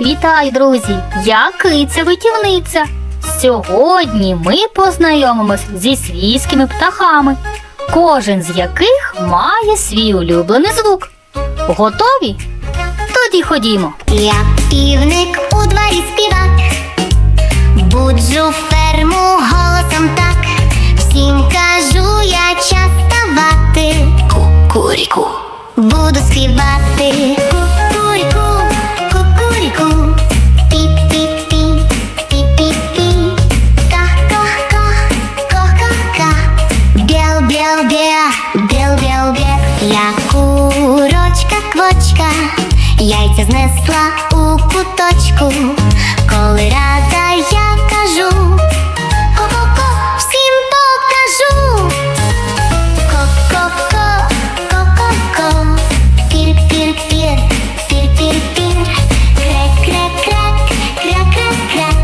Вітаю, друзі! Я киця витівниця. Сьогодні ми познайомимось зі свійськими птахами, кожен з яких має свій улюблений звук. Готові? Тоді ходімо. Я півник у дворі співак, буджу ферму голосом так, всім кажу я час ставати. Кукуріку. Буду співати. Курочка яйця знесла у куточку, коли рада я кажу, ко-ко-ко, всім покажу. Ко-ко-ко, ко-ко-ко, пір-пір-пір, пір-пір-пір, крек-крек-крек, крек-крек-крек,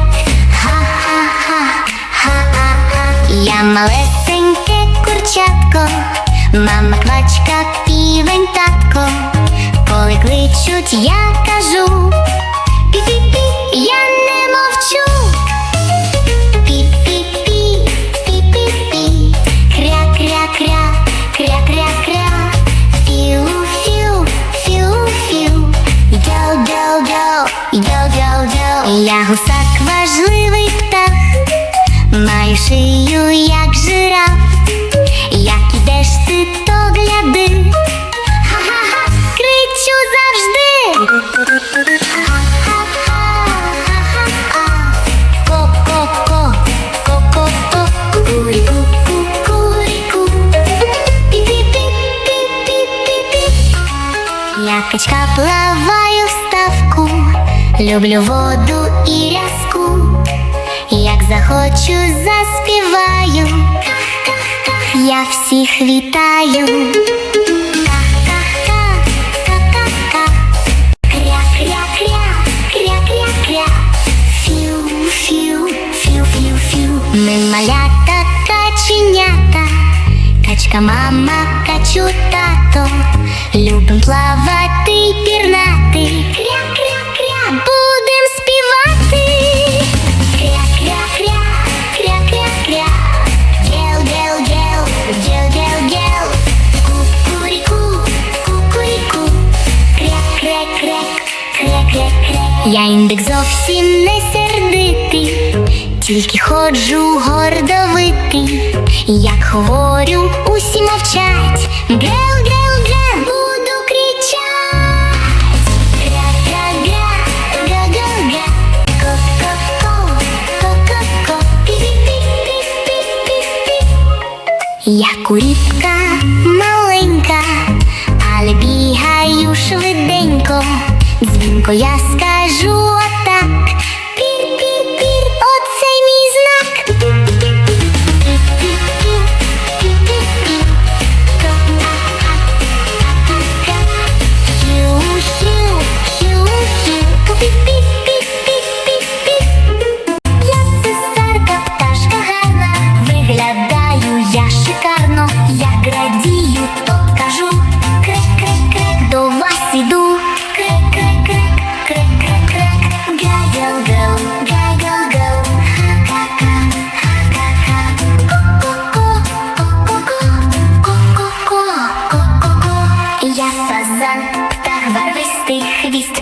ха-ха-ха, ха-ха-ха. Я малесеньке курчатко, мама квачка, півень татко, кличуть, я кажу, качка плаваю в ставку, люблю воду і рязку. Як захочу, заспіваю. Я всіх вітаю. Ка-ка-ка, ка-ка-ка. Кря-кря-кря, кря-кря-кря. Фіу-фіу, фіу-фіу-фіу. Ми малята каченята, качка мама, качу тато. Любим плавати Я індик зовсім не сердитий, тільки ходжу гордовитий. Як говорю, усі мовчать. Гел-гел-гел, буду кричать. Гра-гра-гра, га-га-га. Ко-ко-ко, ко-ко-ко. Пі-пі-пі-пі-пі-пі. Я куріпка маленька, але бігаю швиденько. Дзвінко я скажу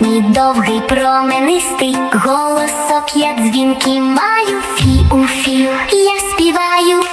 мій довгий, променистий, голосок. Я дзвінки маю, фі у фі, я співаю